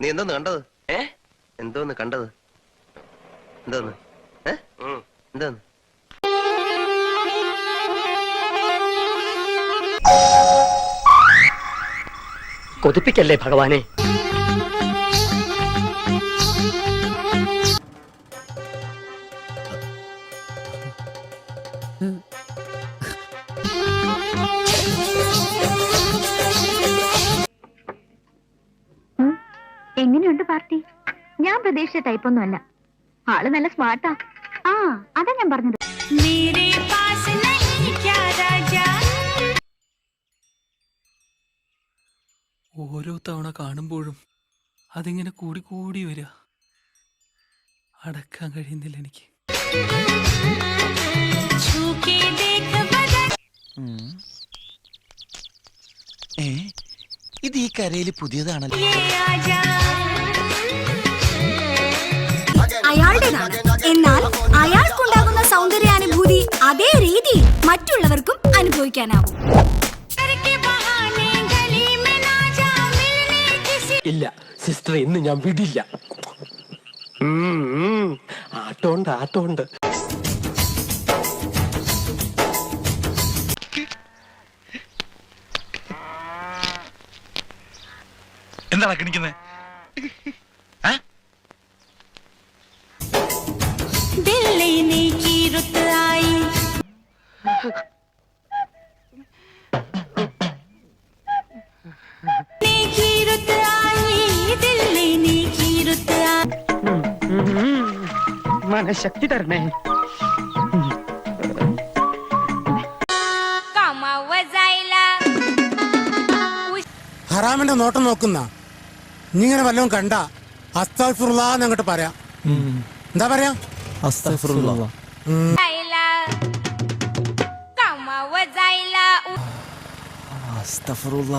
നീ എന്തോന്ന് കണ്ടത്? ഏ? എന്തോന്ന് കണ്ടത്? എന്തോന്ന്? ഏ. എന്തോന്ന്? കൊതിപ്പിക്കല്ലേ ഭഗവാനെ? എങ്ങനെയുണ്ട് പാർട്ടി? ഞാൻ പ്രതീക്ഷിച്ച ടൈപ്പൊന്നും അല്ല. ആൾ നല്ല സ്മാർട്ടാ ആ അതാ ഞാൻ പറഞ്ഞത്. ഓരോ തവണ കാണുമ്പോഴും അതിങ്ങനെ കൂടി കൂടി വരിക. അടക്കാൻ കഴിയുന്നില്ല എനിക്ക്. ഏ? ഇത് ഈ കരയിൽ പുതിയതാണല്ലോ. അയാളുടേതാണ്. എന്നാൽ അയാൾക്കുണ്ടാകുന്ന സൗന്ദര്യാനുഭൂതി അതേ രീതിയിൽ മറ്റുള്ളവർക്കും അനുഭവിക്കാനാവും. ഇല്ല സിസ്റ്റർ ഇന്ന് ഞാൻ വിടില്ല. ആട്ടോണ്ട് ആട്ടോണ്ട്. എന്താണ് കിണിക്കുന്നത് മനഃശക്തി തരണേ. ഹറാമിന്റെ നോട്ടം നോക്കുന്ന. നീ ഇങ്ങനെ വല്ലതും കണ്ട അസ്തഫുള്ള അങ്ങോട്ട് പറയാം. എന്താ പറയാ? അസ്തഫുള്ള അസ്തഫുള്ള